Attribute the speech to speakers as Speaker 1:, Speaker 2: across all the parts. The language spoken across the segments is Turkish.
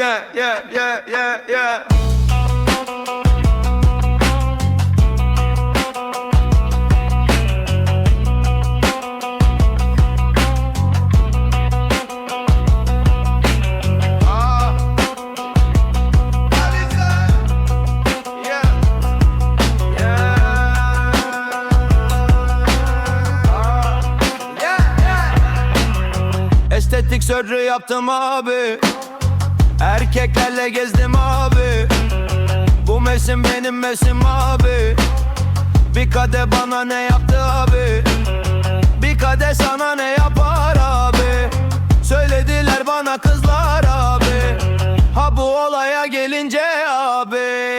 Speaker 1: yeah, yeah, yeah, yeah, yeah. Ah. Estetik sörrü yaptım abi Erkeklerle gezdim abi. Bu mevsim benim mevsim abi. Bir kade bana ne yaptı abi? Bir kade sana ne yapar abi? Söylediler bana kızlar abi. Ha bu olaya gelince abi.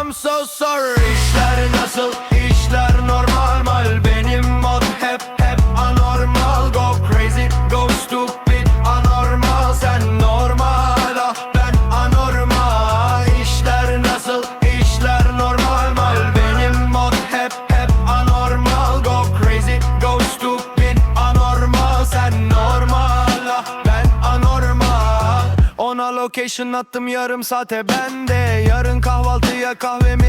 Speaker 1: I'm so sorry İşler nasıl işler normal mal? Benim mod hep hep anormal. Go crazy go stupid anormal. Sen normal ah ben anormal. İşler nasıl işler normal mal? Benim mod hep hep anormal. Go crazy go stupid anormal. Sen normal ah ben anormal. Ona location attım yarım saate ben de. Yarın kahvaltıya kahvemi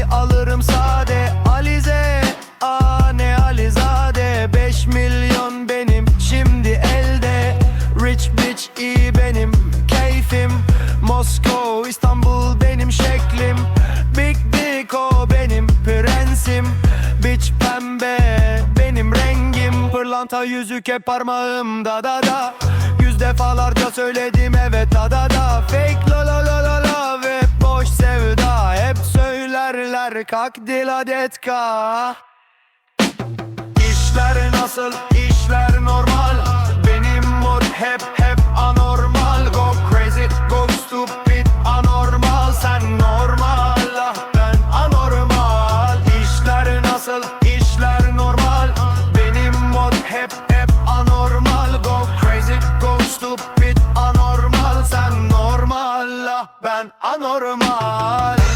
Speaker 1: Moskova İstanbul benim şeklim. Big dick o benim prensim. Bitch pembe benim rengim. Pırlanta yüzük hep parmağımda da da. Yüz defalarca söyledim evet da da da. Fake la la la la la ve boş sevda. Hep söylerler kalk dil adetka İşler nasıl? İşler normal. Benim mod hep hep anormal